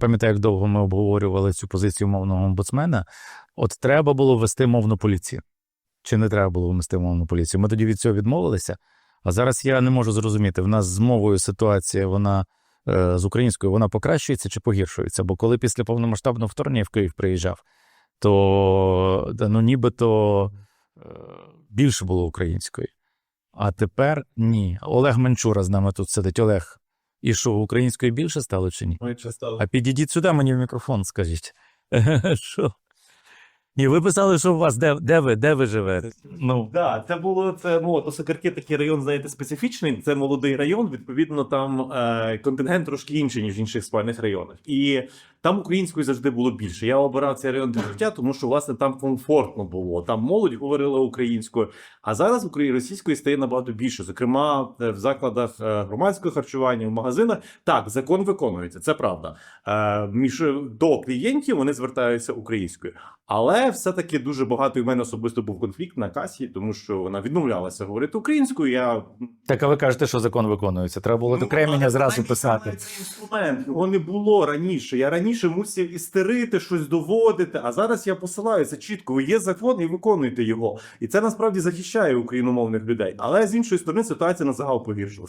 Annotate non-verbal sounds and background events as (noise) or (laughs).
пам'ятаю, як довго ми обговорювали цю позицію мовного омбудсмена. От треба було ввести мовну поліцію. Чи не треба було ввести мовну поліцію? Ми тоді від цього відмовилися. А зараз я не можу зрозуміти, в нас з мовою ситуація, вона е, з українською, вона покращується чи погіршується? Бо коли після повномасштабного вторгнення в Київ приїжджав, то ну, нібито е, більше було української. А тепер ні. Олег Менчура з нами тут сидить. Олег, і що, української більше стало чи ні? А підійдіть сюди мені в мікрофон, скажіть. (laughs) Що? Ні, ви писали, що у вас де, де ви, де ви живете? Ну, Да, це було це ну, от Осокарки такий район, знаєте, специфічний. Це молодий район. Відповідно, там е, контингент трошки інший, ніж в інших спальних районах. І там української завжди було більше. Я обирав цей район для життя, тому що власне там комфортно було. Там молодь говорила українською. А зараз Україні російської стає набагато більше. Зокрема, е, в закладах е, громадського харчування, в магазинах. Так, закон виконується, це правда. Е, між до клієнтів вони звертаються українською. Але все-таки дуже багато і в мене особисто був конфлікт на касі, тому що вона відмовлялася говорити українською. Я так а ви кажете, що закон виконується. Треба було до Кременя зразу писати. Це інструмент. Його не було раніше. Я раніше мусив істерити, щось доводити. А зараз я посилаюся чітко. Є закон і виконуйте його. І це насправді захищає україномовних людей. Але з іншої сторони ситуація на загал погіршилася.